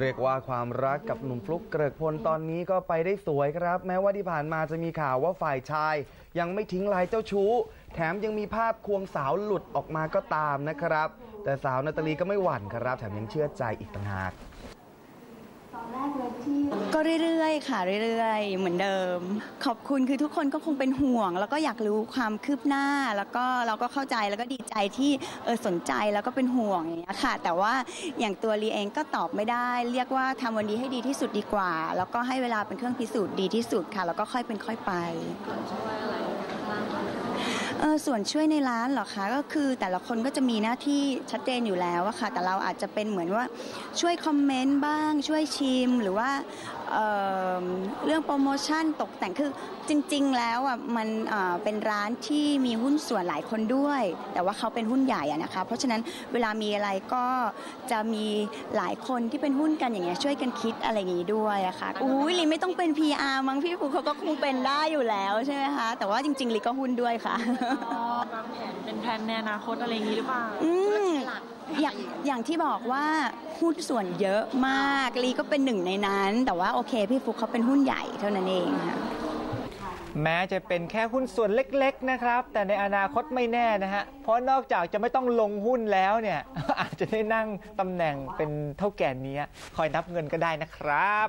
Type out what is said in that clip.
เรียกว่าความรักกับหนุ่มฟลุกเกริกพลตอนนี้ก็ไปได้สวยครับ แม้ว่าที่ผ่านมาจะมีข่าวว่าฝ่ายชาย ยังไม่ทิ้งลายเจ้าชู้ แถมยังมีภาพควงสาวหลุดออกมาก็ตามนะครับ แต่สาวนาตาลีก็ไม่หวั่นครับ แถมยังเชื่อใจอีกต่างหาก ก็เรื่อยๆ ค่ะเรื่อยๆ เหมือนเดิม ขอบคุณคือทุกคนก็คงเป็นห่วง แล้วก็อยากรู้ความคืบหน้าแล้วก็เราก็เข้าใจแล้วก็ดีใจที่เออสนใจแล้วก็เป็นห่วงอย่างเงี้ยค่ะ แต่ว่าอย่างตัวลีเองก็ตอบไม่ได้ เรียกว่าทำวันนี้ให้ดีที่สุดดีกว่า แล้วก็ให้เวลาเป็นเครื่องพิสูจน์ดีที่สุดค่ะ แล้วก็ค่อยเป็นค่อยไป เออส่วนช่วยในร้านเหรอคะก็คือแต่ละคนก็จะมีหน้าที่ชัดเจนอยู่แล้วอะค่ะ แต่เราอาจจะเป็นเหมือนว่าช่วยคอมเมนต์บ้างช่วยชิม หรือว่าเเรื่องโปรโมชั่นตกแต่งคือจริง ๆ แล้วอะมันเเป็นร้านที่มีหุ้นส่วนหลายคนด้วย แต่ว่าเขาเป็นหุ้นใหญ่อะนะคะ เพราะฉะนั้นเวลามีอะไรก็จะมีหลายคนที่เป็นหุ้นกันอย่างเงี้ยช่วยกันคิดอะไรอย่างงี้ด้วยอะค่ะอุ้ยลีไม่ต้องเป็น PR มั้งพี่ปูเขาก็คงเป็นได้อยู่แล้วใช่ไหมคะแต่ว่าจริงๆลีก็หุ้นด้วยค่ะวางแผนเป็นแผนในอนาคตอะไรอย่างนี้หรือเปล่า อืมอย่างอย่างที่บอกว่าหุ้นส่วนเยอะมากลีก็เป็นหนึ่งในนั้น แต่ว่าโอเค พี่ฟุกเขาเป็นหุ้นใหญ่เท่านั้นเองค่ะแม้จะเป็นแค่หุ้นส่วนเล็กๆนะครับ แต่ในอนาคตไม่แน่นะฮะ เพราะนอกจากจะไม่ต้องลงหุ้นแล้วเนี่ย อาจจะได้นั่งตำแหน่งเป็นเท่าแก่นี้คอยนับเงินก็ได้นะครับ